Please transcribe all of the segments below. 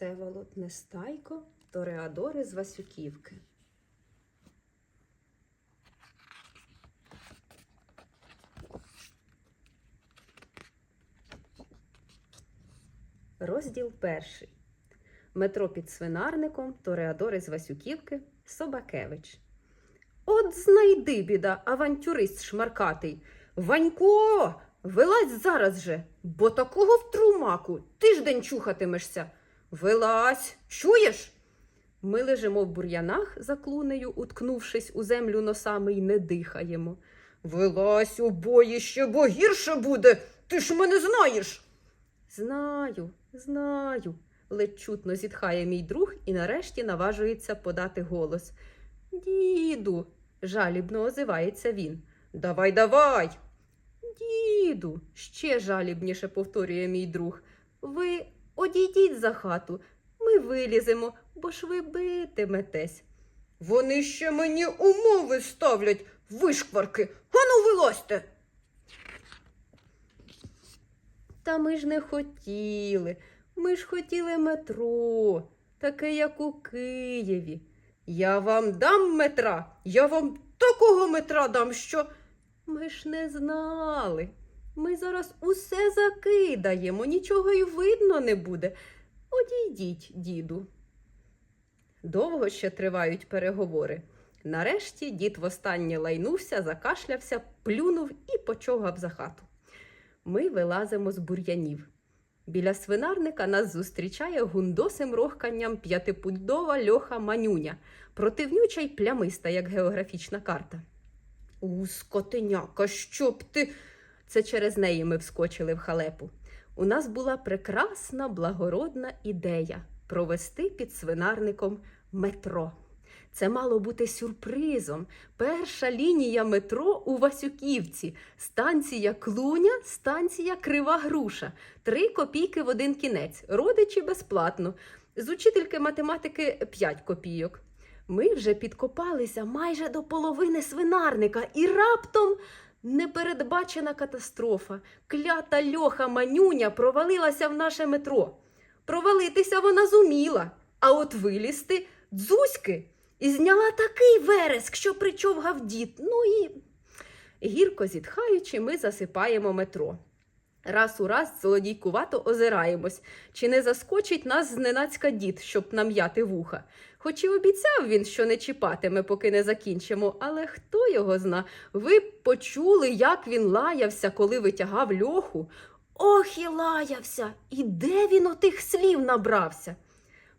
Всеволод Нестайко, Тореадори з Васюківки. Розділ перший. Метро під свинарником, Тореадори з Васюківки, Собакевич. От знайди, біда, авантюрист шмаркатий. Ванько, вилазь зараз же, бо такого в трумаку тиждень чухатимешся. Вилазь, чуєш? Ми лежимо в бур'янах за клунею, уткнувшись у землю носами й не дихаємо. Вилазь у боїще, бо гірше буде, ти ж мене знаєш. Знаю, знаю, ледь чутно зітхає мій друг і нарешті наважується подати голос. Діду, жалібно озивається він. Давай, давай. Діду, ще жалібніше повторює мій друг. Ви одійдіть за хату, ми виліземо, бо ж ви битиметесь. Вони ще мені умови ставлять, вишкварки. Ану, вилазьте. Та ми ж не хотіли. Ми ж хотіли метро, таке, як у Києві. Я вам дам метра, я вам такого метра дам, що. Ми ж не знали. Ми зараз усе закидаємо, нічого й видно не буде. Одійдіть, діду. Довго ще тривають переговори. Нарешті дід востаннє лайнувся, закашлявся, плюнув і почовгав за хату. Ми вилазимо з бур'янів. Біля свинарника нас зустрічає гундосим рохканням п'ятипудова льоха манюня, противнюча й плямиста, як географічна карта. У, скотиняка, що б ти. Це через неї ми вскочили в халепу. У нас була прекрасна благородна ідея провести під свинарником метро. Це мало бути сюрпризом. Перша лінія метро у Васюківці. Станція Клуня, станція Крива Груша. Три копійки в один кінець. Родичі безплатно. З учительки математики 5 копійок. Ми вже підкопалися майже до половини свинарника, і раптом непередбачена катастрофа. Клята льоха манюня провалилася в наше метро. Провалитися вона зуміла, а от вилізти дзузьки і зняла такий вереск, що причовгав дід. Ну і гірко зітхаючи, ми засипаємо метро. Раз у раз злодійкувато озираємось, чи не заскочить нас зненацька дід, щоб нам'яти вуха. Хоч і обіцяв він, що не чіпатиме, поки не закінчимо, але хто його зна? Ви почули, як він лаявся, коли витягав льоху. Ох і лаявся! І де він отих слів набрався?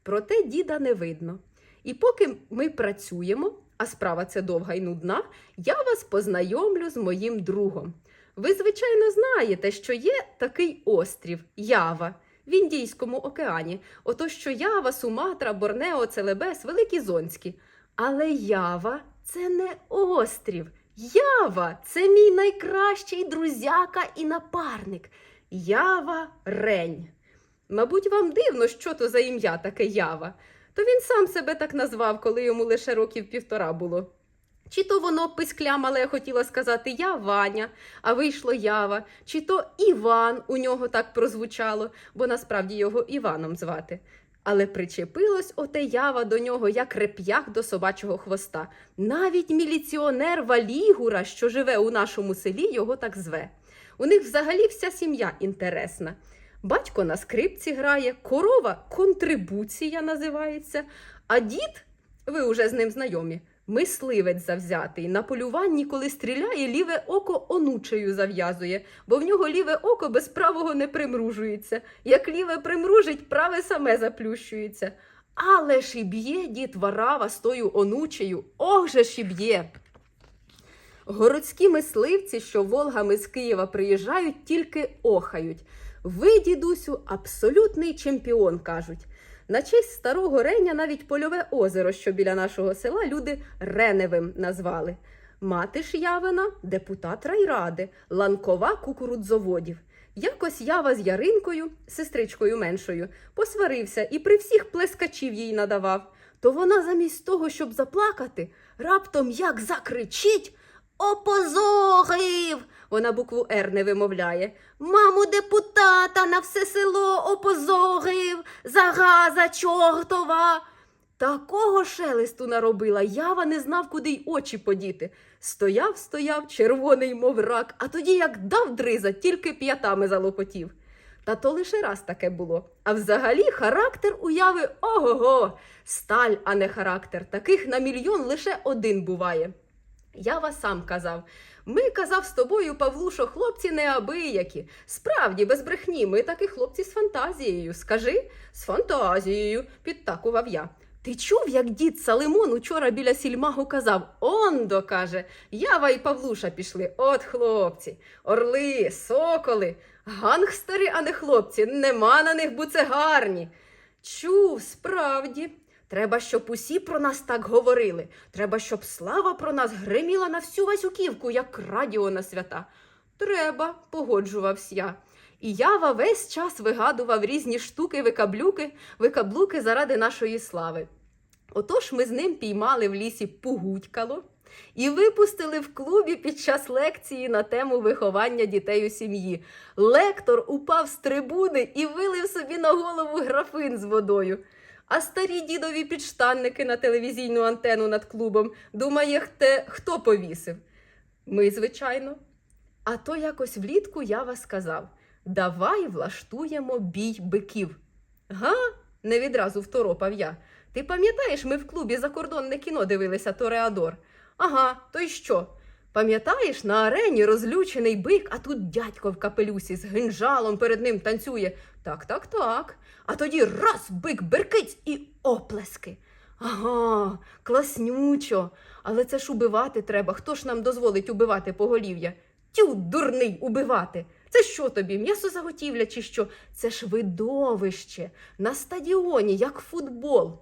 Проте діда не видно. І поки ми працюємо, а справа це довга й нудна, я вас познайомлю з моїм другом. Ви, звичайно, знаєте, що є такий острів Ява в Індійському океані. Ото що Ява, Суматра, Борнео, Целебес, Великі Зонські. Але Ява це не острів. Ява це мій найкращий друзяка і напарник. Ява Рень. Мабуть, вам дивно, що то за ім'я таке Ява. То він сам себе так назвав, коли йому лише років півтора було. Чи то воно пискля мале хотіло сказати я Ваня, а вийшло Ява, чи то Іван у нього так прозвучало, бо насправді його Іваном звати. Але причепилось оте ява до нього, як реп'ях до собачого хвоста. Навіть міліціонер Валігура, що живе у нашому селі, його так зве. У них взагалі вся сім'я інтересна. Батько на скрипці грає, корова контрибуція називається, а дід, ви уже з ним знайомі, мисливець завзятий. На полюванні, коли стріляє, ліве око онучею зав'язує, бо в нього ліве око без правого не примружується. Як ліве примружить, праве саме заплющується. Але ж і б'є дід варава з тою онучею, ох же ж і б'є. Городські мисливці, що Волгами з Києва приїжджають, тільки охають. Ви, дідусю, абсолютний чемпіон, кажуть. На честь старого Реня навіть польове озеро, що біля нашого села, люди Реневим назвали. Мати ж Явина – депутат райради, ланкова кукурудзоводів. Якось Ява з Яринкою, сестричкою меншою, посварився і при всіх плескачів їй надавав. То вона замість того, щоб заплакати, раптом як закричить Опозорив! Вона букву Р не вимовляє. Маму депутата на все село опозорив. Загаза чортова. Такого шелесту наробила, ява не знав, куди й очі подіти. Стояв, стояв, червоний, мов рак, а тоді, як дав дриза, тільки п'ятами залопотів. Та то лише раз таке було. А взагалі характер уяви ого-го, сталь, а не характер. Таких на мільйон лише один буває. Я вас сам казав. Ми казав з тобою, Павлушо, хлопці неабиякі. Справді, без брехні, ми таки хлопці з фантазією. Скажи, з фантазією, підтакував я. Ти чув, як дід Салимон учора біля сільмагу казав Ондо, каже, Ява і Павлуша пішли. От хлопці, орли, соколи, гангстери, а не хлопці, нема на них буцегарні. Чув, справді. Треба, щоб усі про нас так говорили. Треба, щоб слава про нас гриміла на всю Васюківку, як радіо на свята. Треба, погоджувався я. І Ява весь час вигадував різні штуки, викаблюки, викаблуки заради нашої слави. Отож ми з ним піймали в лісі пугутькало і випустили в клубі під час лекції на тему виховання дітей у сім'ї. Лектор упав з трибуни і вилив собі на голову графин з водою. А старі дідові підштанники на телевізійну антену над клубом думає, хто повісив. Ми, звичайно. А то якось влітку я вас сказав: давай влаштуємо бій биків. Га? не відразу второпав я. Ти пам'ятаєш, ми в клубі закордонне кіно дивилися Тореадор? Ага, то й що? Пам'ятаєш, на арені розлючений бик, а тут дядько в капелюсі з гинжалом перед ним танцює. Так, так, так. А тоді раз бик беркиць і оплески. Ага, класнючо. Але це ж убивати треба. Хто ж нам дозволить убивати поголів'я? Тю, дурний, убивати. Це що тобі? М'ясозаготівля чи що? Це ж видовище на стадіоні, як футбол.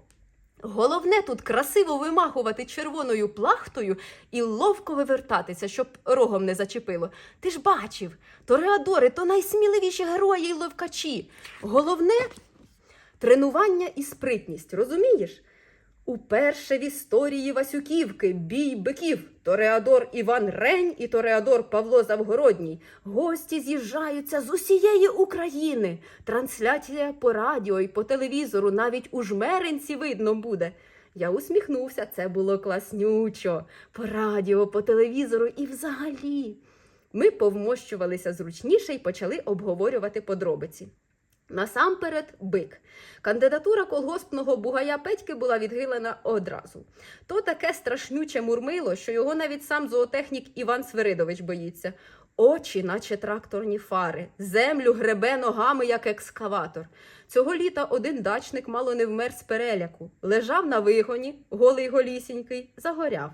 Головне тут красиво вимахувати червоною плахтою і ловко вивертатися, щоб рогом не зачепило. Ти ж бачив, тореадори то найсміливіші герої й ловкачі. Головне тренування і спритність, розумієш? Уперше в історії Васюківки бій биків. Тореадор Іван Рень і Тореадор Павло Завгородній. Гості з'їжджаються з усієї України. Трансляція по радіо і по телевізору навіть у жмеринці видно буде. Я усміхнувся, це було класнючо. По радіо, по телевізору і взагалі. Ми повмощувалися зручніше і почали обговорювати подробиці. Насамперед, бик. Кандидатура колгоспного бугая Петьки була відхилена одразу. То таке страшнюче мурмило, що його навіть сам зоотехнік Іван Свиридович боїться. Очі, наче тракторні фари, землю гребе ногами, як екскаватор. Цього літа один дачник мало не вмер з переляку. Лежав на вигоні, голий голісінький, загоряв.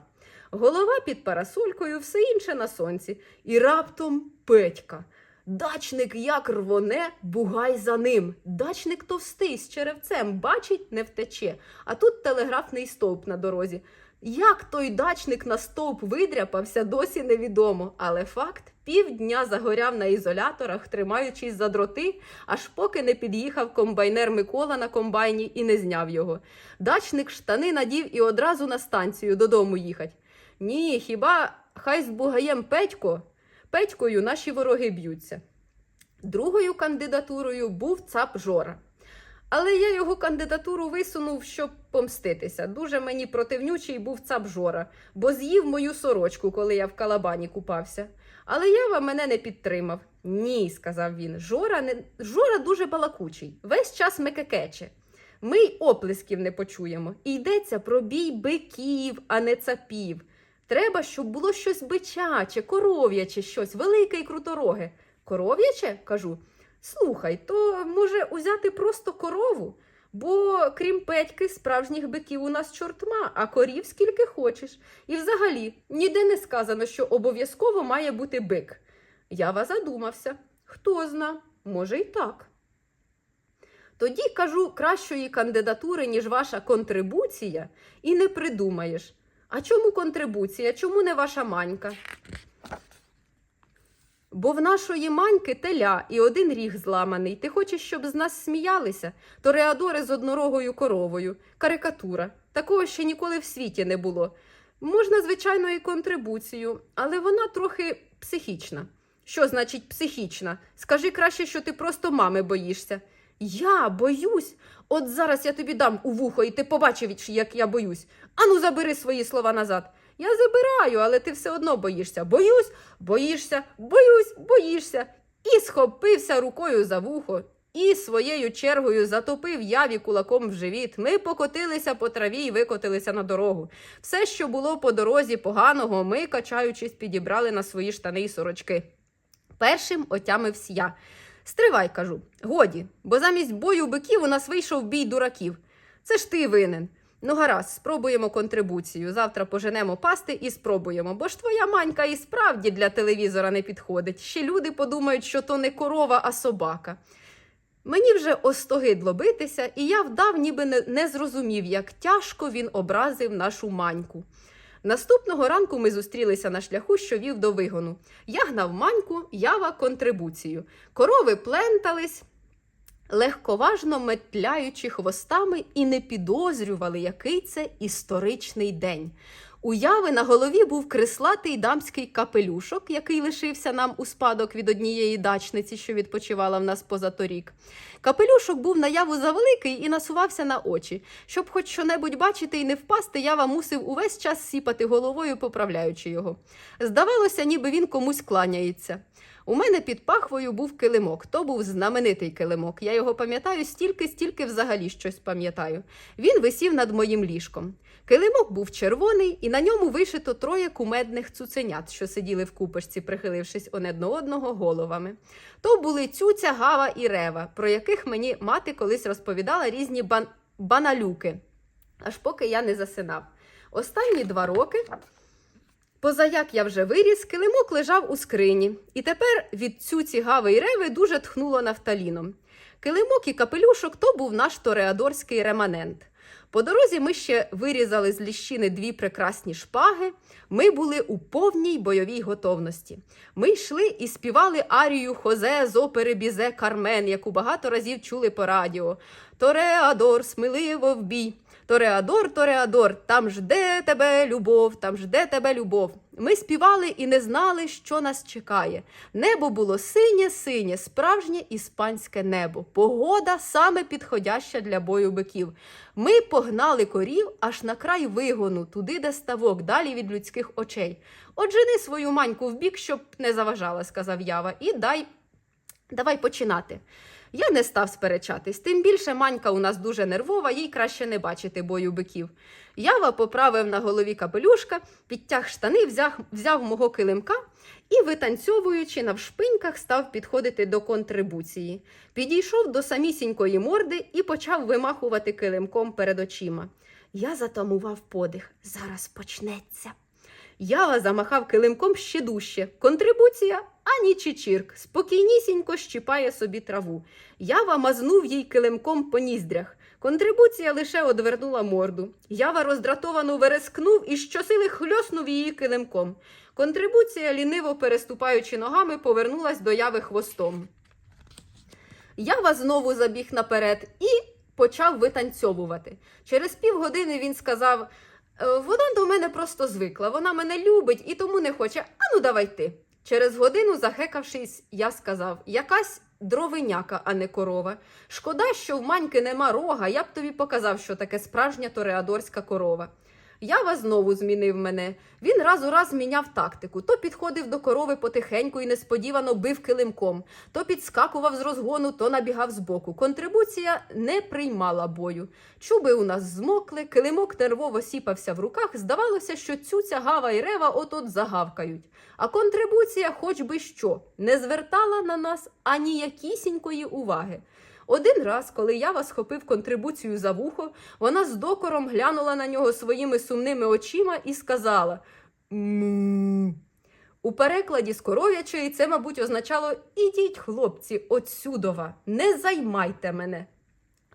Голова під парасолькою, все інше на сонці. І раптом Петька. Дачник як рвоне, бугай за ним. Дачник товстий з черевцем, бачить, не втече. А тут телеграфний стовп на дорозі. Як той дачник на стовп видряпався, досі невідомо. Але факт півдня загоряв на ізоляторах, тримаючись за дроти, аж поки не під'їхав комбайнер Микола на комбайні і не зняв його. Дачник штани надів і одразу на станцію додому їхать. Ні, хіба хай з бугаєм Петько Петькою наші вороги б'ються. Другою кандидатурою був цап Жора. Але я його кандидатуру висунув, щоб помститися. Дуже мені противнючий був цап Жора, бо з'їв мою сорочку, коли я в калабані купався. Але Ява мене не підтримав. Ні, сказав він. Жора, не... Жора дуже балакучий, весь час мекекече. Ми й оплесків не почуємо. І йдеться про бій биків, а не цапів. Треба, щоб було щось бичаче, коров'яче, щось, велике і крутороге. Коров'яче? кажу. Слухай, то може узяти просто корову? Бо крім Петьки, справжніх биків у нас чортма, а корів скільки хочеш. І взагалі ніде не сказано, що обов'язково має бути бик. Ява задумався. Хто зна, може й так. Тоді кажу, кращої кандидатури, ніж ваша контрибуція, і не придумаєш. А чому контрибуція? Чому не ваша манька? Бо в нашої маньки теля і один ріг зламаний. Ти хочеш, щоб з нас сміялися? То реадори з однорогою коровою. Карикатура. Такого ще ніколи в світі не було. Можна, звичайно, і контрибуцію, але вона трохи психічна. Що значить психічна? Скажи краще, що ти просто мами боїшся. Я боюсь. От зараз я тобі дам у вухо, і ти побачив, як я боюсь. Ану, забери свої слова назад. Я забираю, але ти все одно боїшся. Боюсь, боїшся, боюсь, боїшся. І схопився рукою за вухо, і своєю чергою затопив яві кулаком в живіт. Ми покотилися по траві і викотилися на дорогу. Все, що було по дорозі поганого, ми, качаючись, підібрали на свої штани й сорочки. Першим отямився я. Стривай, кажу, годі, бо замість бою биків у нас вийшов бій дураків. Це ж ти винен. Ну, гаразд, спробуємо контрибуцію. Завтра поженемо пасти і спробуємо, бо ж твоя манька і справді для телевізора не підходить. Ще люди подумають, що то не корова, а собака. Мені вже остогидло битися, і я вдав, ніби не, зрозумів, як тяжко він образив нашу маньку. Наступного ранку ми зустрілися на шляху, що вів до вигону. Я гнав маньку, ява контрибуцію. Корови плентались, легковажно метляючи хвостами, і не підозрювали, який це історичний день. У яви на голові був крислатий дамський капелюшок, який лишився нам у спадок від однієї дачниці, що відпочивала в нас позаторік. Капелюшок був на яву завеликий і насувався на очі. Щоб хоч що-небудь бачити і не впасти, ява мусив увесь час сіпати головою, поправляючи його. Здавалося, ніби він комусь кланяється. У мене під пахвою був килимок. То був знаменитий килимок. Я його пам'ятаю стільки, стільки взагалі щось пам'ятаю. Він висів над моїм ліжком. Килимок був червоний, і на ньому вишито троє кумедних цуценят, що сиділи в купочці, прихилившись одне до одного головами. То були цюця, гава і рева, про яких мені мати колись розповідала різні бан... баналюки, аж поки я не засинав. Останні два роки. поза як я вже виріс, килимок лежав у скрині, і тепер від цю цігави й реви дуже тхнуло нафталіном. Килимок і капелюшок то був наш тореадорський реманент. По дорозі ми ще вирізали з ліщини дві прекрасні шпаги. Ми були у повній бойовій готовності. Ми йшли і співали арію Хозе з опери Бізе Кармен, яку багато разів чули по радіо. Тореадор, сміливо в бій. Тореадор, Тореадор, там жде тебе любов, там жде тебе любов. Ми співали і не знали, що нас чекає. Небо було синє, синє, справжнє іспанське небо. Погода саме підходяща для бою биків. Ми погнали корів аж на край вигону, туди, де ставок, далі від людських очей. Отжени свою маньку в бік, щоб не заважала, сказав Ява, і дай давай починати. Я не став сперечатись, тим більше манька у нас дуже нервова, їй краще не бачити бою биків. Ява поправив на голові капелюшка, підтяг штани, взяв, взяв мого килимка і, витанцьовуючи навшпиньках, став підходити до контрибуції. Підійшов до самісінької морди і почав вимахувати килимком перед очима. Я затамував подих. Зараз почнеться. Ява замахав килимком ще дужче. Контрибуція ані чичірк. Спокійнісінько щіпає собі траву. Ява мазнув їй килимком по ніздрях. Контрибуція лише одвернула морду. Ява роздратовано верескнув і щосили хльоснув її килимком. Контрибуція, ліниво переступаючи ногами, повернулась до яви хвостом. Ява знову забіг наперед і почав витанцьовувати. Через півгодини він сказав: «Е, Вона до мене просто звикла, вона мене любить і тому не хоче. Ану, давай ти. Через годину, захекавшись, я сказав: якась дровиняка, а не корова. Шкода, що в маньки нема рога, я б тобі показав, що таке справжня тореадорська корова. Ява знову змінив мене. Він раз у раз міняв тактику. То підходив до корови потихеньку і несподівано бив килимком, то підскакував з розгону, то набігав збоку. Контрибуція не приймала бою. Чуби у нас змокли, килимок нервово сіпався в руках. Здавалося, що цюця гава і рева от-от загавкають. А контрибуція, хоч би що, не звертала на нас аніякісінької уваги. Один раз, коли я вас схопив контрибуцію за вухо, вона з докором глянула на нього своїми сумними очима і сказала му. У перекладі з коров'ячої це, мабуть, означало Ідіть, хлопці, отсюдова, не займайте мене.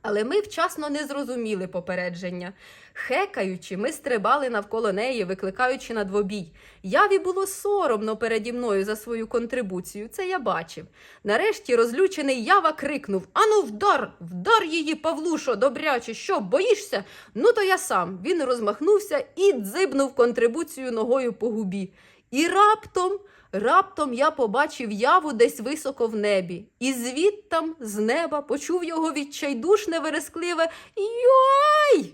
Але ми вчасно не зрозуміли попередження. Хекаючи, ми стрибали навколо неї, викликаючи на двобій. Яві було соромно переді мною за свою контрибуцію, це я бачив. Нарешті розлючений ява крикнув Ану, вдар! Вдар її, Павлушо, добряче, що, боїшся? Ну, то я сам. Він розмахнувся і дзибнув контрибуцію ногою по губі. І раптом, Раптом я побачив яву десь високо в небі, і звідтам, з неба, почув його відчайдушне верескливе Йой!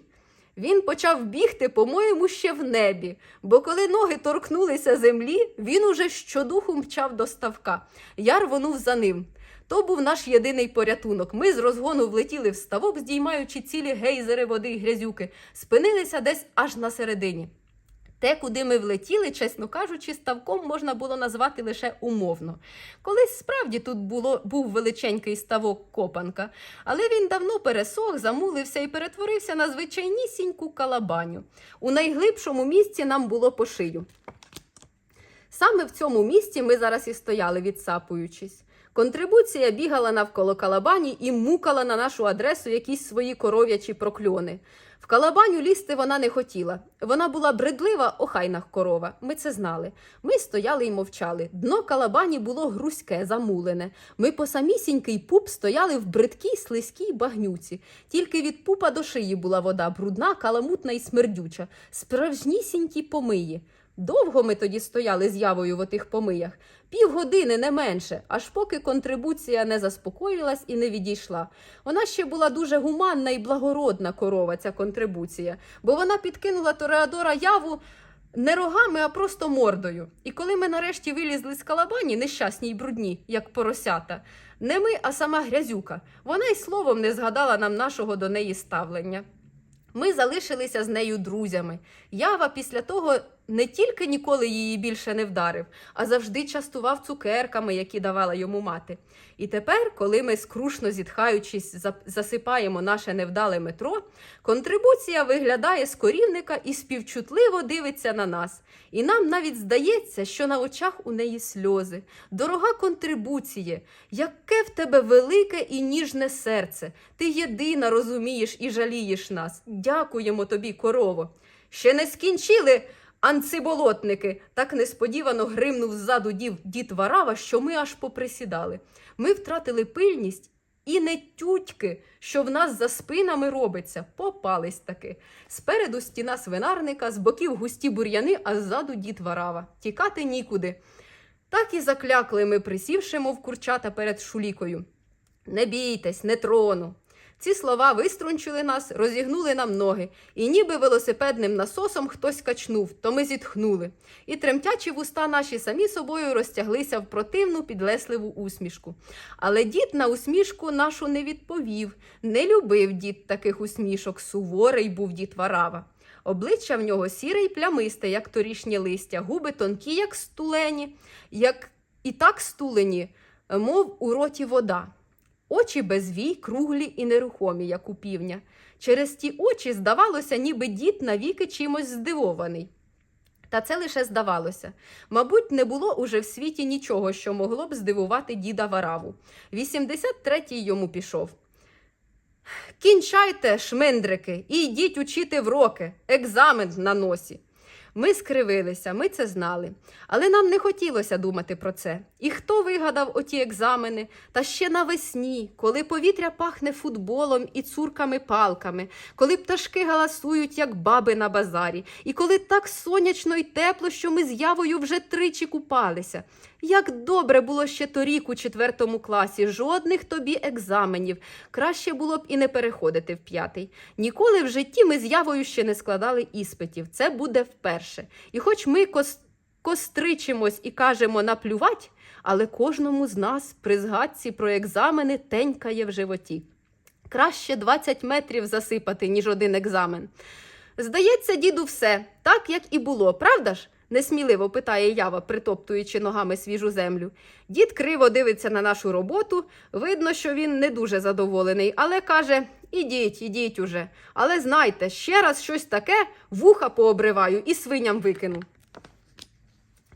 Він почав бігти, по-моєму, ще в небі, бо коли ноги торкнулися землі, він уже щодуху мчав до ставка. Я рвонув за ним. То був наш єдиний порятунок. Ми з розгону влетіли в ставок, здіймаючи цілі гейзери води й грязюки, спинилися десь аж на середині. Те, куди ми влетіли, чесно кажучи, ставком можна було назвати лише умовно. Колись справді тут було, був величенький ставок копанка, але він давно пересох, замулився і перетворився на звичайнісіньку калабаню. У найглибшому місці нам було по шию. Саме в цьому місці ми зараз і стояли, відсапуючись. Контрибуція бігала навколо калабані і мукала на нашу адресу якісь свої коров'ячі прокльони. В калабаню лізти вона не хотіла. Вона була бредлива, охайна корова. Ми це знали. Ми стояли й мовчали. Дно калабані було грузьке, замулене. Ми по самісінький пуп стояли в бридкій слизькій багнюці. Тільки від пупа до шиї була вода, брудна, каламутна і смердюча, справжнісінькі помиї. Довго ми тоді стояли з явою в отих помиях, півгодини не менше, аж поки контрибуція не заспокоїлась і не відійшла. Вона ще була дуже гуманна і благородна корова, ця контрибуція, бо вона підкинула Тореадора яву не рогами, а просто мордою. І коли ми нарешті вилізли з калабані, нещасні й брудні, як поросята, не ми, а сама грязюка, вона й словом не згадала нам нашого до неї ставлення. Ми залишилися з нею друзями. Ява після того не тільки ніколи її більше не вдарив, а завжди частував цукерками, які давала йому мати. І тепер, коли ми скрушно зітхаючись, засипаємо наше невдале метро, контрибуція виглядає з корівника і співчутливо дивиться на нас. І нам навіть здається, що на очах у неї сльози. Дорога контрибуціє, яке в тебе велике і ніжне серце. Ти єдина розумієш і жалієш нас. Дякуємо тобі, корово. Ще не скінчили. Анциболотники так несподівано гримнув ззаду дів дід Варава, що ми аж поприсідали. Ми втратили пильність і не тютьки, що в нас за спинами робиться, попались таки. Спереду стіна свинарника, з боків густі бур'яни, а ззаду дід Варава. Тікати нікуди. Так і заклякли ми, присівши, мов курчата перед шулікою. Не бійтесь, не трону. Ці слова виструнчили нас, розігнули нам ноги, і ніби велосипедним насосом хтось качнув, то ми зітхнули. І тремтячі вуста наші самі собою розтяглися в противну підлесливу усмішку. Але дід на усмішку нашу не відповів. Не любив дід таких усмішок, суворий був дід Варава. Обличчя в нього сіре й плямисте, як торішнє листя, губи тонкі, як стулені, як і так стулені, мов у роті вода. Очі без вій, круглі і нерухомі, як у півня. Через ті очі здавалося, ніби дід навіки чимось здивований. Та це лише здавалося. Мабуть, не було уже в світі нічого, що могло б здивувати діда Вараву. 83-й йому пішов. Кінчайте, шминдрики, і йдіть учити вроки, екзамен на носі. Ми скривилися, ми це знали. Але нам не хотілося думати про це. І хто вигадав оті екзамени? Та ще навесні, коли повітря пахне футболом і цурками-палками, коли пташки галасують, як баби на базарі, і коли так сонячно й тепло, що ми з явою вже тричі купалися. Як добре було ще торік у четвертому класі, жодних тобі екзаменів. Краще було б і не переходити в п'ятий. Ніколи в житті ми з явою ще не складали іспитів. Це буде вперше. І хоч ми кос... костричимось і кажемо наплювать, але кожному з нас при згадці про екзамени тенькає в животі. Краще 20 метрів засипати, ніж один екзамен. Здається, діду, все так, як і було, правда ж? Несміливо питає ява, притоптуючи ногами свіжу землю. Дід криво дивиться на нашу роботу. Видно, що він не дуже задоволений, але каже: ідіть, ідіть уже. Але знайте, ще раз щось таке вуха пообриваю і свиням викину.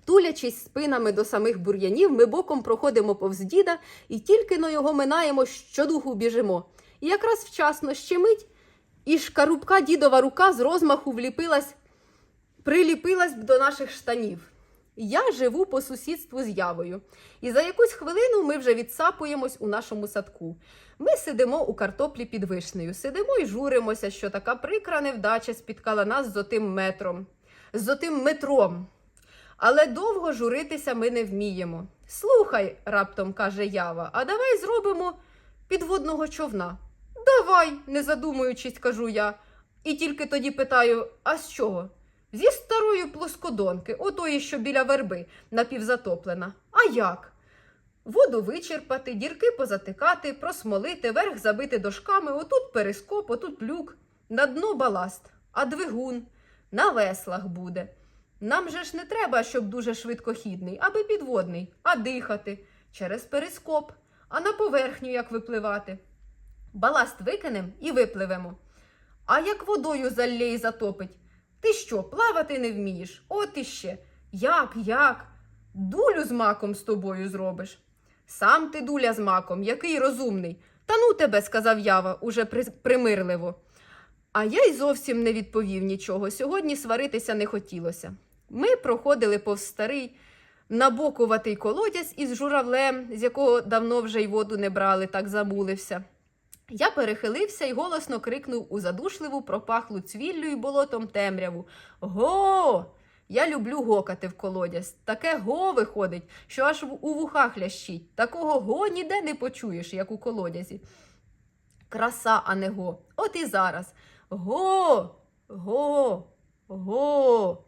Тулячись спинами до самих бур'янів, ми боком проходимо повз діда і тільки но його минаємо, щодуху біжимо. І якраз вчасно щемить, і шкарубка дідова рука з розмаху вліпилась, приліпилась б до наших штанів. Я живу по сусідству з явою, і за якусь хвилину ми вже відсапуємось у нашому садку. Ми сидимо у картоплі під вишнею, сидимо і журимося, що така прикра невдача спіткала нас з отим метром, з отим метром. Але довго журитися ми не вміємо. Слухай, раптом каже Ява, а давай зробимо підводного човна. Давай, не задумуючись, кажу я. І тільки тоді питаю: а з чого? Зі старої плоскодонки, отої, що біля верби, напівзатоплена. А як? Воду вичерпати, дірки позатикати, просмолити, верх забити дошками, отут перископ, отут люк, на дно баласт, а двигун на веслах буде. Нам же ж не треба, щоб дуже швидкохідний, аби підводний, а дихати через перископ, а на поверхню як випливати. Баласт викинем і випливемо. А як водою залє і затопить? Ти що, плавати не вмієш? От іще. Як, як? Дулю з маком з тобою зробиш. Сам ти дуля з маком, який розумний. Та ну тебе, сказав Ява, уже при- примирливо. А я й зовсім не відповів нічого. Сьогодні сваритися не хотілося. Ми проходили повз старий набокуватий колодязь із журавлем, з якого давно вже й воду не брали, так замулився. Я перехилився і голосно крикнув у задушливу, пропахлу цвіллю і болотом темряву. Го! Я люблю гокати в колодязь. Таке го виходить, що аж у вухах лящить. Такого го ніде не почуєш, як у колодязі. Краса, а не го. От і зараз. Го, го, го.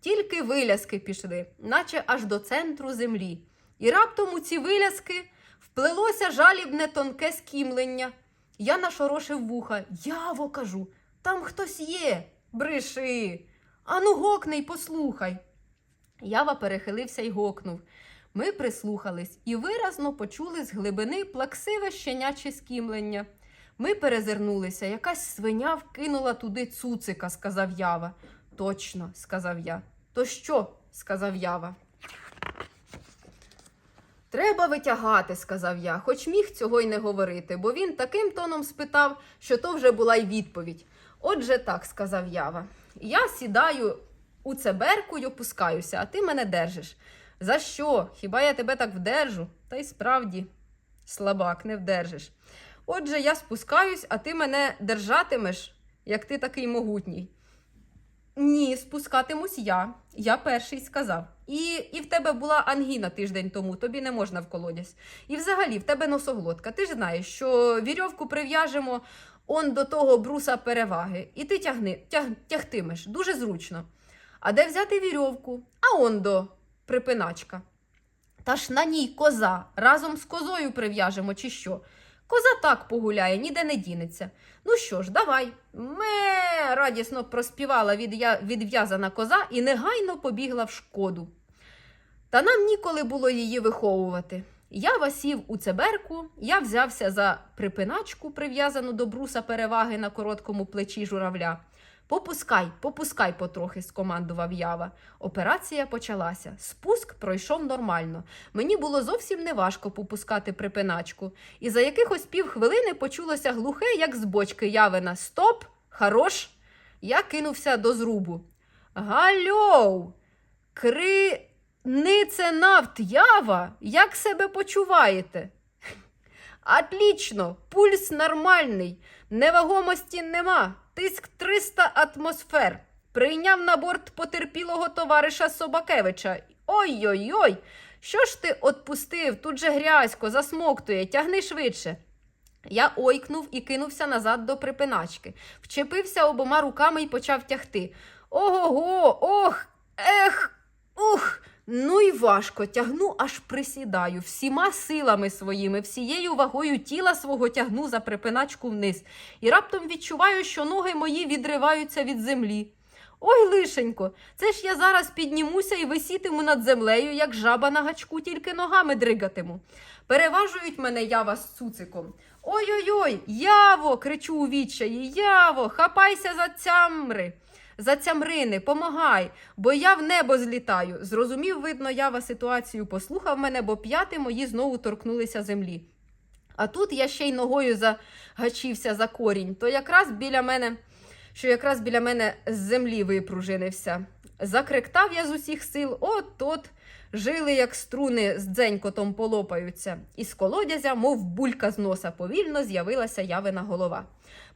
Тільки виляски пішли, наче аж до центру землі. І раптом у ці виляски вплелося жалібне тонке скімлення. Я нашорошив вуха. Яво кажу, там хтось є. Бриши. Ану гокни й послухай. Ява перехилився й гокнув. Ми прислухались і виразно почули з глибини плаксиве щеняче скімлення. Ми перезирнулися, якась свиня вкинула туди цуцика, сказав Ява. Точно, сказав я. То що? сказав Ява. Треба витягати, сказав я, хоч міг цього й не говорити, бо він таким тоном спитав, що то вже була й відповідь. Отже, так, сказав Ява. Я сідаю у цеберку й опускаюся, а ти мене держиш. За що? Хіба я тебе так вдержу? Та й справді, слабак, не вдержиш. Отже, я спускаюсь, а ти мене держатимеш, як ти такий могутній. Ні, спускатимусь я. Я перший сказав. І, і в тебе була ангіна тиждень тому, тобі не можна в колодязь. І взагалі в тебе носоглотка. Ти ж знаєш, що вірьовку прив'яжемо он до того бруса переваги, і ти тягни, тяг, тягтимеш дуже зручно. А де взяти вірьовку? А он до припиначка. Та ж на ній коза. Разом з козою прив'яжемо, чи що? Коза так погуляє, ніде не дінеться. Ну що ж, давай. Ме радісно проспівала відв'язана коза і негайно побігла в шкоду. Та нам ніколи було її виховувати. Я васів у цеберку, я взявся за припиначку, прив'язану до бруса переваги на короткому плечі журавля. Попускай, попускай потрохи, скомандував Ява. Операція почалася. Спуск пройшов нормально. Мені було зовсім неважко попускати припиначку. І за якихось півхвилини почулося глухе, як з бочки Явина. Стоп! Хорош! Я кинувся до зрубу. Гальоу! Нафт Ява! Як себе почуваєте? Отлично, пульс нормальний, невагомості нема, тиск 300 атмосфер. Прийняв на борт потерпілого товариша Собакевича. Ой-ой-ой, що ж ти отпустив? Тут же грязько, засмоктує, тягни швидше. Я ойкнув і кинувся назад до припиначки, вчепився обома руками і почав тягти. Ого-го, ох, ех, ух. Ну і важко тягну, аж присідаю, всіма силами своїми, всією вагою тіла свого тягну за припиначку вниз, і раптом відчуваю, що ноги мої відриваються від землі. Ой, лишенько, це ж я зараз піднімуся і висітиму над землею, як жаба на гачку, тільки ногами дригатиму. Переважують мене ява з цуциком. Ой-ой-ой, яво, кричу у відчаї, яво, хапайся за цямри. За цямрини, помагай, бо я в небо злітаю. Зрозумів, видно, ява ситуацію, послухав мене, бо п'яти мої знову торкнулися землі. А тут я ще й ногою загачився за корінь, то якраз біля мене, що якраз біля мене з землі випружинився. Закриктав я з усіх сил, от от жили, як струни з дзенькотом полопаються. Із колодязя, мов булька з носа, повільно з'явилася явина голова.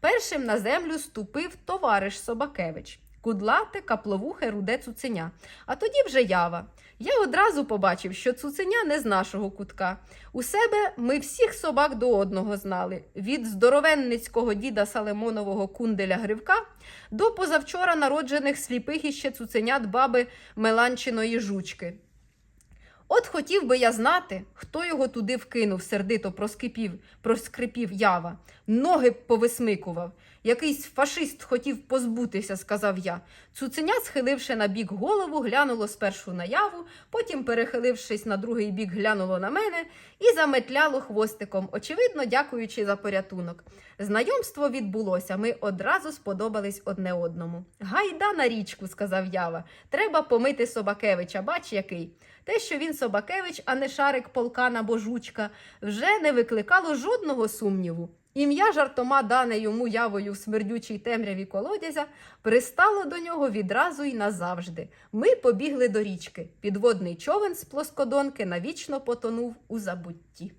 Першим на землю ступив товариш Собакевич. Кудлате, капловухе, руде цуценя. А тоді вже ява. Я одразу побачив, що цуценя не з нашого кутка. У себе ми всіх собак до одного знали: від здоровенницького діда Салемонового кунделя Гривка до позавчора народжених сліпих іще цуценят баби Меланчиної жучки. От хотів би я знати, хто його туди вкинув, сердито проскипів, проскрипів ява, ноги повисмикував. Якийсь фашист хотів позбутися, сказав я. Цуценя, схиливши на бік голову, глянуло спершу на яву, потім, перехилившись на другий бік, глянуло на мене і заметляло хвостиком, очевидно, дякуючи за порятунок. Знайомство відбулося, ми одразу сподобались одне одному. Гайда на річку, сказав ява. Треба помити Собакевича, бач який. Те, що він Собакевич, а не шарик полкана Божучка, вже не викликало жодного сумніву. Ім'я жартома дане йому явою в смердючій темряві колодязя пристало до нього відразу й назавжди. Ми побігли до річки. Підводний човен з плоскодонки навічно потонув у забутті.